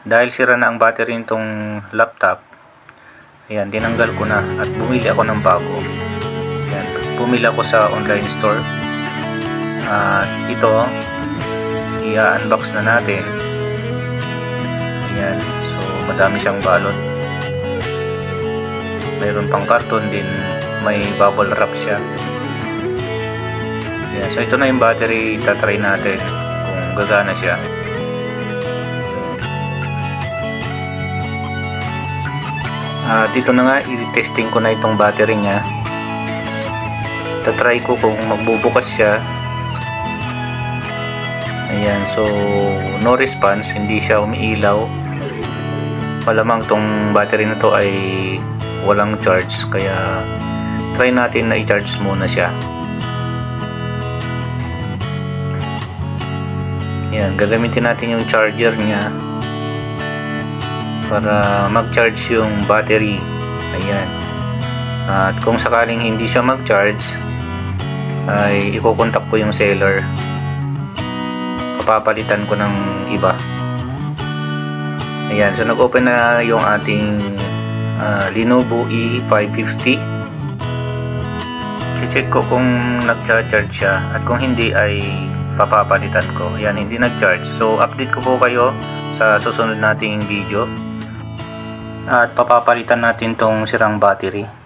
dahil sira na ang battery nitong laptop, ayan, tinanggal ko na at bumili ako ng bago. Ayan, bumili ako sa online store. At ito, i-unbox na natin. Ayan, so madami siyang balot. Mayroon pang karton din, may bubble wrap siya. Ayan, so ito na yung battery, tatry natin kung gagana siya. Ah, dito na nga, i-testing ko na itong battery niya. Tatry ko kung magbubukas siya. Ayan, so no response, hindi siya umiilaw. Malamang tong battery na to ay walang charge, kaya try natin na i-charge muna siya. Ayan, gagamitin natin yung charger niya para mag-charge yung battery. Ayan. At kung sakaling hindi siya mag-charge, ay ikokontak ko yung seller. Papapalitan ko ng iba. Ayan, so nag-open na yung ating ah, Lenovo E550. check ko kung nag-charge siya at kung hindi ay papapalitan ko. Ayan, hindi nag-charge. So, update ko po kayo sa susunod nating video. At papapalitan natin tong sirang battery.